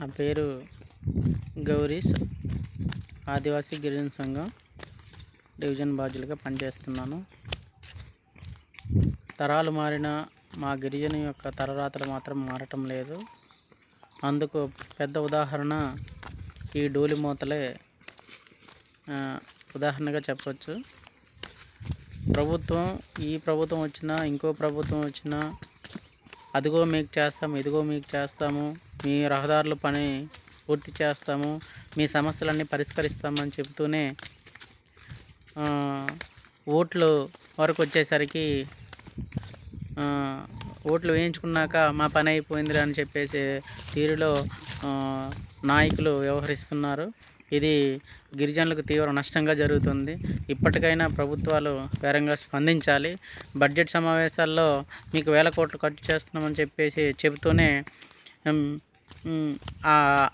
నా పేరు గౌరీస్ ఆదివాసీ గిరిజన సంఘం డివిజన్ బాధ్యులుగా పనిచేస్తున్నాను. తరాలు మారిన మా గిరిజన యొక్క తలరాతలు మాత్రం మారటం లేదు. అందుకు పెద్ద ఉదాహరణ ఈ డోలి మూతలే ఉదాహరణగా చెప్పవచ్చు ప్రభుత్వం ఈ ప్రభుత్వం వచ్చినా ఇంకో ప్రభుత్వం వచ్చినా అదిగో మీకు చేస్తాము ఇదిగో మీకు చేస్తాము మీ రహదారుల పని పూర్తి చేస్తాము మీ సమస్యలన్నీ పరిష్కరిస్తామని చెబుతూనే ఓట్లు వరకు వచ్చేసరికి ఓట్లు వేయించుకున్నాక మా పని అయిపోయింది అని చెప్పేసి తీరులో నాయకులు వ్యవహరిస్తున్నారు. ఇది గిరిజనులకు తీవ్ర నష్టంగా జరుగుతుంది. ఇప్పటికైనా ప్రభుత్వాలు వేరంగా స్పందించాలి. బడ్జెట్ సమావేశాల్లో మీకు వేల కోట్లు ఖర్చు చేస్తున్నామని చెప్పేసి చెబుతూనే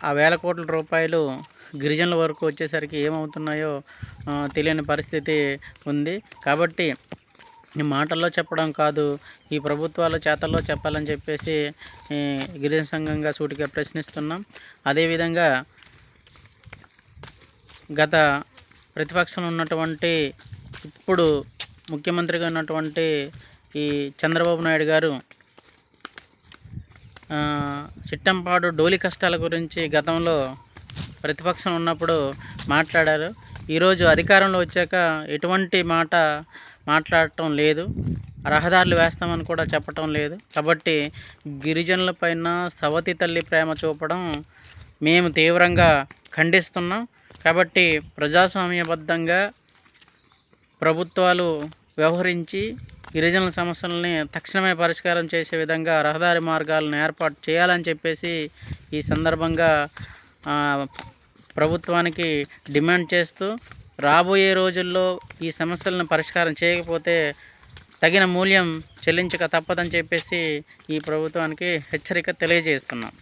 ఆ వేల కోట్ల రూపాయలు గిరిజనుల వరకు వచ్చేసరికి ఏమవుతున్నాయో తెలియని పరిస్థితి ఉంది. కాబట్టి ఈ మాటల్లో చెప్పడం కాదు ఈ ప్రభుత్వాలు చేతల్లో చెప్పాలని చెప్పేసి గిరిజన సంఘంగా సూటిగా ప్రశ్నిస్తున్నాం. అదేవిధంగా గత ప్రతిపక్షంలో ఉన్నటువంటి ఇప్పుడు ముఖ్యమంత్రిగా ఉన్నటువంటి ఈ చంద్రబాబు నాయుడు గారు చిట్టంపాడు డోలి కష్టాల గురించి గతంలో ప్రతిపక్షం ఉన్నప్పుడు మాట్లాడారు. ఈరోజు అధికారంలో వచ్చాక ఎటువంటి మాట మాట్లాడటం లేదు. రహదారులు వేస్తామని కూడా చెప్పటం లేదు. కాబట్టి గిరిజనుల పైన సవతి తల్లి ప్రేమ చూపడం మేము తీవ్రంగా ఖండిస్తున్నాం. కాబట్టి ప్రజాస్వామ్యబద్ధంగా ప్రభుత్వాలు వ్యవహరించి గిరిజనుల సమస్యలని తక్షణమే పరిష్కారం చేసే విధంగా రహదారి మార్గాలను ఏర్పాటు చేయాలని చెప్పేసి ఈ సందర్భంగా ప్రభుత్వానికి డిమాండ్ చేస్తూ రాబోయే రోజుల్లో ఈ సమస్యలను పరిష్కారం చేయకపోతే తగిన మూల్యం చెల్లించక తప్పదని చెప్పేసి ఈ ప్రభుత్వానికి హెచ్చరిక తెలియజేస్తున్నాం.